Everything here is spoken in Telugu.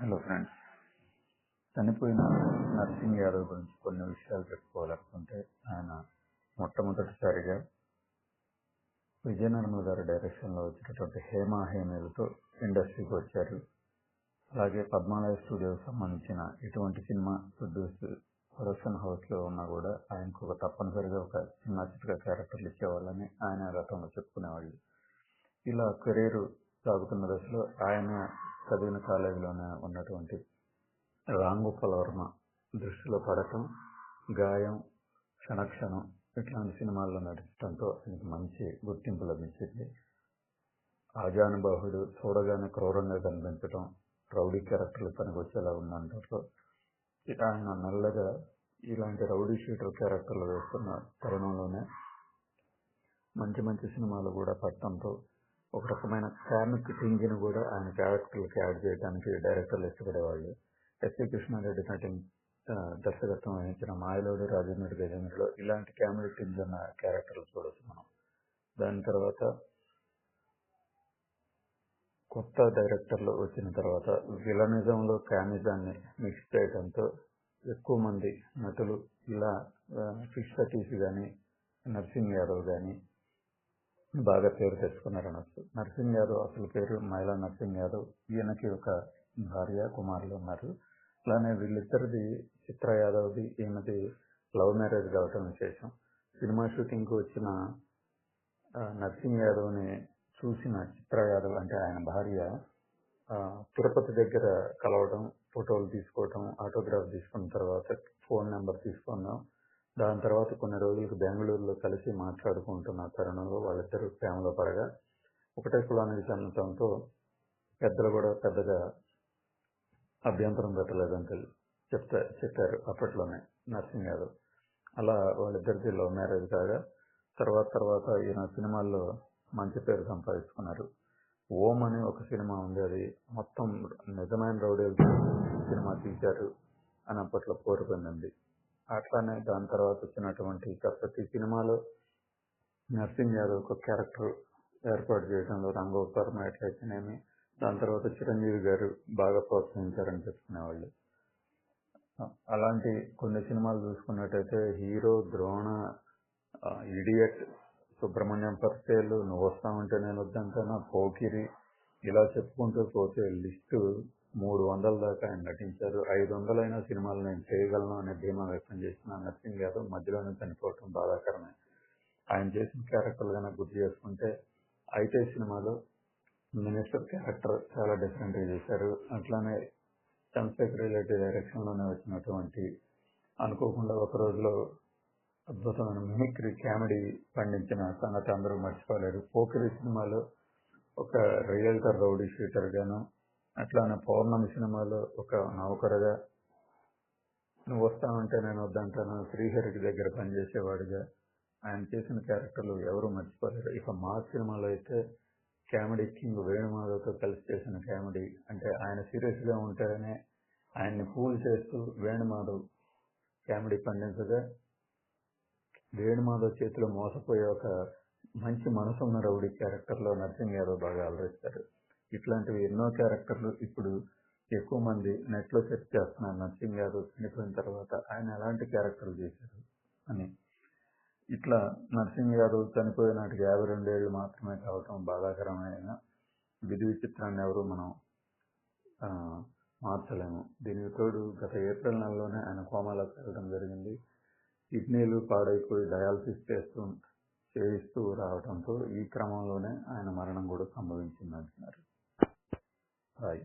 హలో ఫ్రెండ్స్ చనిపోయిన నర్సింగ్ యాదవ్ గురించి కొన్ని విషయాలు చెప్పుకోవాలనుకుంటే ఆయన మొట్టమొదటిసారిగా విజయనర్మల్ గారి డైరెక్షన్లో వచ్చినటువంటి హేమ హేమేలతో ఇండస్ట్రీకి వచ్చారు. అలాగే పద్మాలయ స్టూడియోకి సంబంధించిన ఎటువంటి సినిమా ప్రొడ్యూస్ ప్రొడక్షన్ హౌస్లో ఉన్నా కూడా ఆయనకు ఒక తప్పనిసరిగా ఒక చిన్న చిత్ర క్యారెక్టర్లు ఇచ్చేవాళ్ళని ఆయన గతంలో చెప్పుకునేవాళ్ళు. ఇలా కెరీర్ సాగుతున్న దశలో ఆయన చదివిన కాలేజీలోనే ఉన్నటువంటి రాంగోపాల్ దృష్టిలో పడటం గాయం క్షణక్షణం ఇట్లాంటి సినిమాల్లో నటించడంతో ఆయనకు మంచి గుర్తింపు లభించింది. ఆజానుబాహుడు చూడగానే క్రూరంగా కనిపించడం రౌడీ క్యారెక్టర్లు పనికొచ్చేలా వచ్చేలా ఆయన నల్లగా ఇలాంటి రౌడీ షీటర్ క్యారెక్టర్లు వేస్తున్న తరుణంలోనే మంచి మంచి సినిమాలు కూడా పట్టడంతో ఒక రకమైన కామిక్ ఇంజిన్ కూడా ఆయన క్యారెక్టర్లకి యాడ్ చేయడానికి డైరెక్టర్లు ఇష్టపడేవాళ్ళు. ఎస్ఏ కృష్ణారెడ్డి నటించి దర్శకత్వం వహించిన మాయలోడు రాజమండ్రి గజేంద్రుడు ఇలాంటి కామెడీ టింగ్ క్యారెక్టర్లు చూడొచ్చు మనం. దాని తర్వాత కొత్త డైరెక్టర్లు వచ్చిన తర్వాత విలనిజంలో క్యామిజాన్ని మిక్స్ చేయడంతో ఎక్కువ మంది నటులు ఇలా ఫిష్ సతీష్ కానీ నర్సింగ్ యాదవ్ కానీ బాగా పేరు తెచ్చుకున్నారు అనొచ్చు నర్సింగ్ యాదవ్ అసలు పేరు మైలా నర్సింగ్ యాదవ్. ఈయనకి ఒక భార్య కుమారులు ఉన్నారు. అలానే వీళ్ళిద్దరిది చిత్ర యాదవ్ది ఈయనది లవ్ మ్యారేజ్ కావటం విశేషం. సినిమా షూటింగ్కి వచ్చిన నర్సింగ్ యాదవ్ని చూసిన చిత్ర యాదవ్ అంటే ఆయన భార్య తిరుపతి దగ్గర కలవడం ఫోటోలు తీసుకోవటం ఆటోగ్రాఫ్ తీసుకున్న తర్వాత ఫోన్ నెంబర్ తీసుకున్నాం. దాని తర్వాత కొన్ని రోజులకు బెంగళూరులో కలిసి మాట్లాడుకుంటున్న తరుణంలో వాళ్ళిద్దరూ ప్రేమలో పడగా ఒకటే కులానికి చెందటంతో పెద్దలు కూడా పెద్దగా అభ్యంతరం పెట్టలేదని చెప్తా చెప్పారు అప్పట్లోనే నర్సింగ్ యాదవ్ అలా వాళ్ళిద్దరికి లవ్ మ్యారేజ్ కాగా తర్వాత తర్వాత ఈయన సినిమాల్లో మంచి పేరు సంపాదించుకున్నారు. ఓం అని ఒక సినిమా ఉంది అది. మొత్తం నిజమైన రౌడీలతో సినిమా తీశారు అని అప్పట్లో కోరుకుంది అట్లానే దాని తర్వాత వచ్చినటువంటి ప్రతి సినిమాలో నర్సింగ్ యాదవ్ ఒక క్యారెక్టర్ ఏర్పాటు చేయడంలో శర్మ ఎట్లయితేనేమి దాని తర్వాత చిరంజీవి గారు బాగా ప్రోత్సహించారని చెప్పుకునేవాళ్ళు. అలాంటి కొన్ని సినిమాలు చూసుకున్నట్టయితే Hero Drona Idiot Subrahmanyam for sale నువ్వు వస్తామంటే నేను వద్దంటాను పోకిరి ఇలా చెప్పుకుంటూ పోతే లిస్టు మూడు వందల దాకా ఆయన నటించారు. ఐదు వందలైన సినిమాలు నేను చేయగలను అనే ధీమా వ్యక్తం చేసిన నర్సింగ్ యాదవ్ మధ్యలోనే చనిపోవటం బాధాకరమే. ఆయన చేసిన క్యారెక్టర్లు కనుక గుర్తు చేసుకుంటే అయితే సినిమాలో మినిస్టర్ క్యారెక్టర్ చాలా డిఫరెంట్గా చేశారు. అట్లానే చంద్రశేఖర్ రెడ్డి డైరెక్షన్లోనే వచ్చినటువంటి అనుకోకుండా ఒక రోజులో అద్భుతమైన మిమిక్రీ కామెడీ పండించిన సంగతి అందరూ మర్చిపోలేరు పోకిరి సినిమాలో ఒక రియల్టర్ రౌడీ షూటర్ గాను అట్లానే పౌర్ణమి సినిమాలో ఒక నౌకరుగా నువ్వు వస్తావంటే నేను వద్దంటాను శ్రీహరికి దగ్గర పనిచేసేవాడిగా. ఆయన చేసిన క్యారెక్టర్లు ఎవరు మర్చిపోలేరు. ఇక మా సినిమాలో అయితే కామెడీ కింగ్ వేణుమాధవ్తో కలిసి చేసిన కామెడీ. అంటే ఆయన సీరియస్గా ఉంటేనే ఆయన్ని ఫూల్ చేస్తూ వేణుమాధవ్ కామెడీ పండించగా వేణుమాధవ్ చేతిలో మోసపోయే ఒక మంచి మనసున్న రౌడీ క్యారెక్టర్లో నర్సింగ్ యాదవ్ బాగా అలరిస్తారు. ఇట్లాంటివి ఎన్నో క్యారెక్టర్లు ఇప్పుడు ఎక్కువ మంది నెట్లో సెర్చ్ చేస్తున్నారు. నర్సింగ్ యాదవ్ చనిపోయిన తర్వాత ఆయన ఎలాంటి క్యారెక్టర్లు చేశారు అని. ఇట్లా నర్సింగ్ యాదవ్ చనిపోయిన నాటికి యాభై రెండేళ్ళు మాత్రమే కావటం బాధాకరమైన విధి విచిత్రాన్ని ఎవరు మనం మార్చలేము. దీనికి తోడు గత ఏప్రిల్ నెలలోనే ఆయన కోమాలోకి వెళ్ళడం జరిగింది. కిడ్నీలు పాడైపోయి డయాలసిస్ చేస్తూ చేయిస్తూ రావడంతో ఈ క్రమంలోనే ఆయన మరణం కూడా సంభవించింది అంటున్నారు Right.